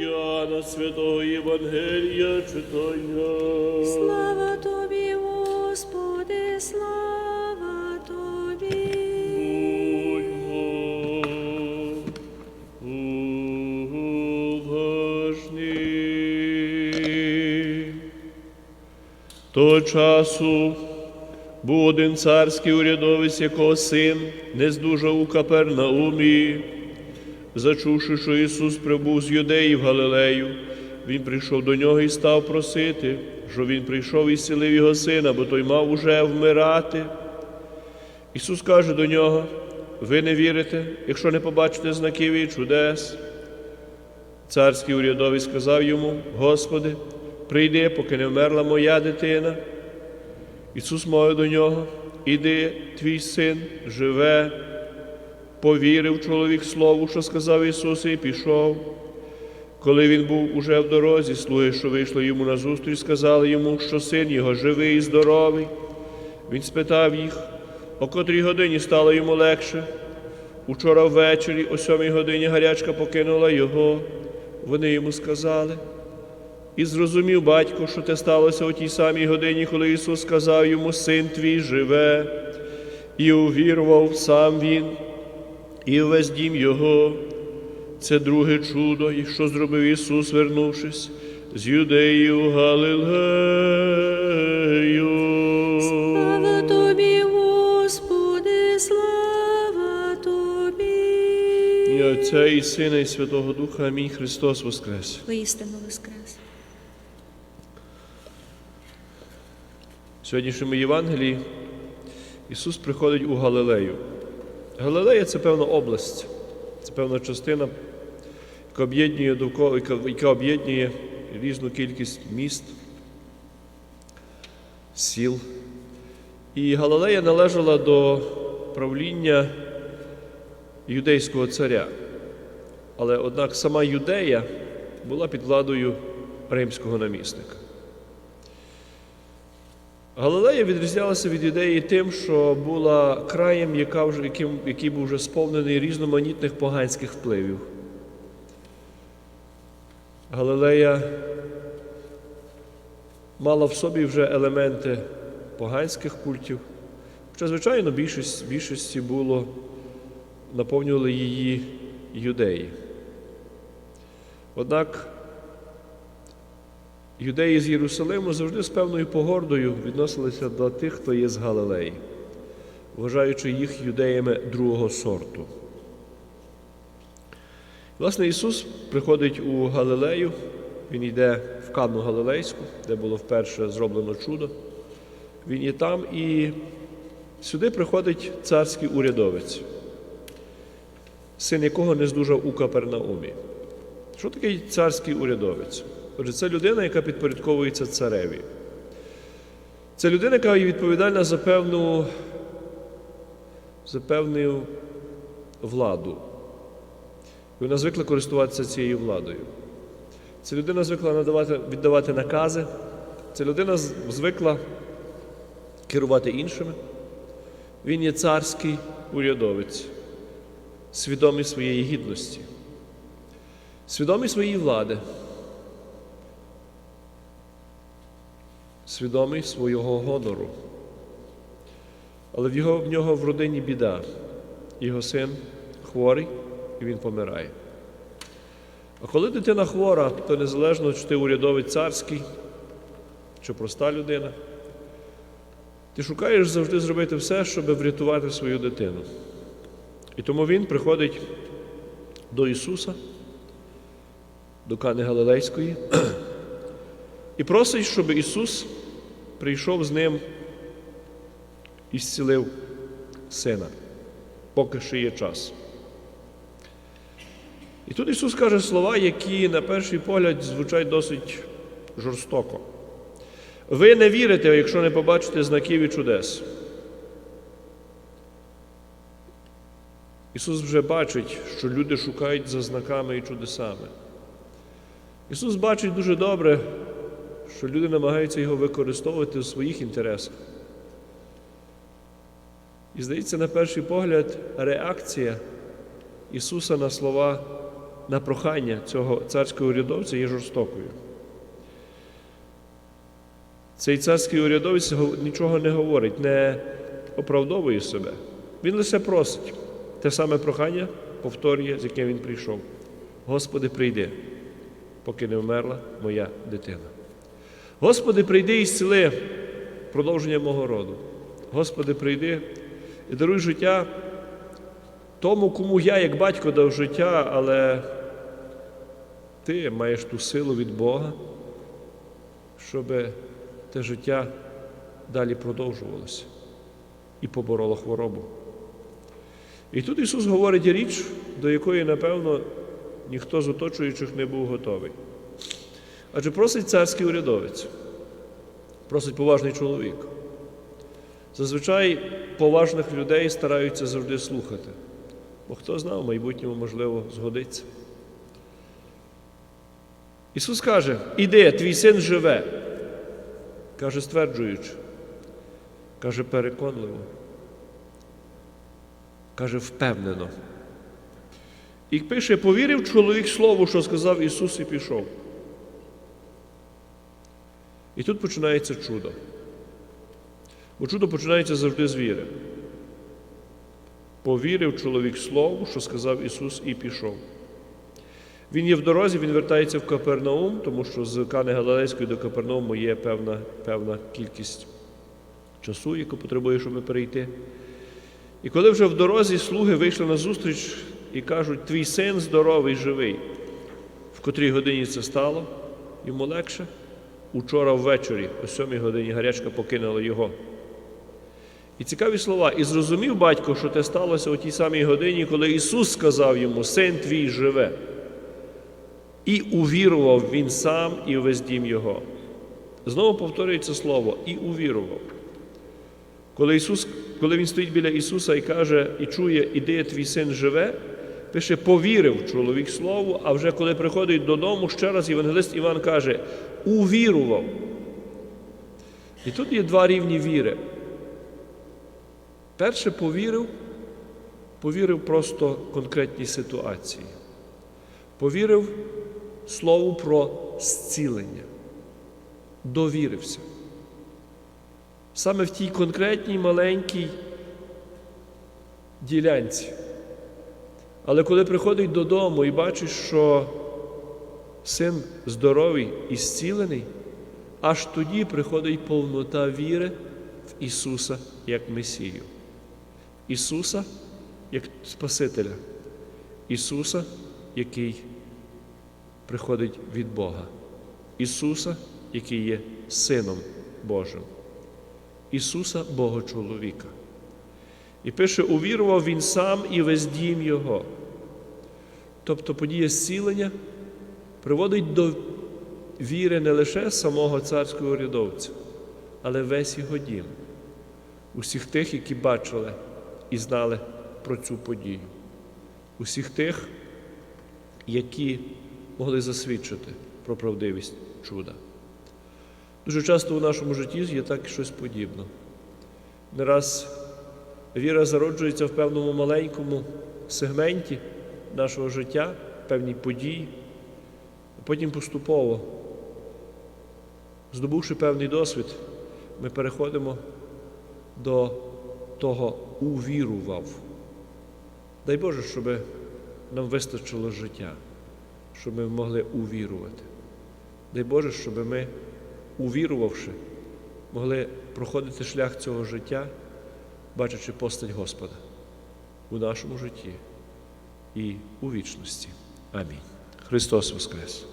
Яна Святого Євангелія читання. Слава тобі, Господи, слава тобі. Того часу був один царський урядовець, якого син не здужав у Капернаумі. Зачувши, що Ісус прибув з Юдеї в Галилею, Він прийшов до нього і став просити, що Він прийшов і зцілив його сина, бо той мав уже вмирати. Ісус каже до нього: ви не вірите, якщо не побачите знаків і чудес. Царський урядовий сказав йому: Господи, прийди, поки не вмерла моя дитина. Ісус мовив до нього: Іди, твій син живе. Повірив чоловік слову, що сказав Ісус, і пішов. Коли він був уже в дорозі, слуги, що вийшли йому назустріч, сказали йому, що син його живий і здоровий. Він спитав їх, о котрій годині стало йому легше. Учора ввечері, о сьомій годині гарячка покинула його. Вони йому сказали. І зрозумів батько, що те сталося у тій самій годині, коли Ісус сказав йому, син твій живе, і увірував сам він, і увесь дім його. Це друге чудо, і що зробив Ісус, вернувшись з Юдеї у Галилею. Слава тобі, Господи, слава тобі. І Отця і Сина, і Святого Духа. Амінь. Христос Воскрес. Воістину воскрес. В сьогоднішньому Євангелії Ісус приходить у Галилею. Галилея це певна область, це певна частина, яка об'єднує довкола, яка, об'єднує різну кількість міст, сіл. І Галилея належала до правління юдейського царя. Але однак сама юдея була під владою римського намісника. Галилея відрізнялася від юдеї тим, що була краєм, яка вже, яким, який був вже сповнений різноманітних поганських впливів. Галилея мала в собі вже елементи поганських культів, хоча, звичайно, більшість, більшості було, наповнювали її юдеї. Однак Юдеї з Єрусалиму завжди з певною погордою відносилися до тих, хто є з Галилеї, вважаючи їх юдеями другого сорту. Власне, Ісус приходить у Галилею, Він йде в Канну Галилейську, де було вперше зроблено чудо. Він є там і сюди приходить царський урядовець, син якого не здужав у Капернаумі. Що такий царський урядовець? Отже, це людина, яка підпорядковується цареві. Це людина, яка є відповідальна за певну, за певну владу. І вона звикла користуватися цією владою. Ця людина звикла надавати, віддавати накази. Ця людина звикла керувати іншими. Він є царський урядовець, свідомий своєї гідності, свідомий своєї влади. Свідомий свого гонору. Але в, його, в нього в родині біда. Його син хворий і він помирає. А коли дитина хвора, то незалежно, чи ти урядовець царський, чи проста людина, ти шукаєш завжди зробити все, щоб врятувати свою дитину. І тому він приходить до Ісуса, до Кани Галилейської, і просить, щоб Ісус прийшов з ним і зцілив сина, поки ще є час. І тут Ісус каже слова, які на перший погляд звучать досить жорстоко. Ви не вірите, якщо не побачите знаків і чудес. Ісус вже бачить, що люди шукають за знаками і чудесами. Ісус бачить дуже добре, що люди намагаються його використовувати у своїх інтересах. І здається, на перший погляд, реакція Ісуса на слова на прохання цього царського урядовця є жорстокою. Цей царський урядовець нічого не говорить, не оправдовує себе. Він лише просить. Те саме прохання повторює, з яким він прийшов. Господи, прийди, поки не вмерла моя дитина. Господи, прийди і зціли продовження мого роду. Господи, прийди і даруй життя тому, кому я, як батько, дав життя, але ти маєш ту силу від Бога, щоб те життя далі продовжувалося і побороло хворобу. І тут Ісус говорить річ, до якої, напевно, ніхто з оточуючих не був готовий. Адже просить царський урядовець, просить поважний чоловік. Зазвичай поважних людей стараються завжди слухати, бо хто знав, в майбутньому, можливо, згодиться. Ісус каже: Іди, твій син живе. Каже, стверджуючи, каже, переконливо, каже, впевнено. І пише, повірив чоловік слову, що сказав Ісус, і пішов. І тут починається чудо. Бо чудо починається завжди з віри. Повірив чоловік слову, що сказав Ісус, і пішов. Він є в дорозі, він вертається в Капернаум, тому що з Кани Галилейської до Капернауму є певна, певна кількість часу, яку потребує, щоб перейти. І коли вже в дорозі слуги вийшли на зустріч і кажуть, твій син здоровий, живий, в котрій годині це стало, йому легше. Учора ввечері, о сьомій годині, гарячка покинула його. І цікаві слова. І зрозумів батько, що те сталося о тій самій годині, коли Ісус сказав йому, син твій живе. І увірував він сам і весь дім його. Знову повторюється слово і увірував. Коли, Ісус, коли він стоїть біля Ісуса і каже, і чує, іди, твій син живе, пише, повірив чоловік слову, а вже коли приходить додому, ще раз євангелист Іван каже, увірував. І тут є два рівні віри. Перше повірив, повірив просто конкретній ситуації. Повірив слову про зцілення, довірився. Саме в тій конкретній маленькій ділянці. Але коли приходить додому і бачить, що син здоровий і зцілений, аж тоді приходить повнота віри в Ісуса як Месію. Ісуса як Спасителя, Ісуса, який приходить від Бога, Ісуса, який є Сином Божим, Ісуса Бога чоловіка. І пише, увірував Він сам і весь дім Його. Тобто подія зцілення приводить до віри не лише самого царського урядовця, але весь його дім, усіх тих, які бачили і знали про цю подію, усіх тих, які могли засвідчити про правдивість чуда. Дуже часто у нашому житті є так щось подібне. Не раз віра зароджується в певному маленькому сегменті нашого життя, певній події, а потім поступово, здобувши певний досвід, ми переходимо до того увірував. Дай Боже, щоб нам вистачило життя, щоб ми могли увірувати. Дай Боже, щоб ми, увірувавши, могли проходити шлях цього життя, бачачи постать Господа у нашому житті і у вічності. Амінь. Христос Воскрес!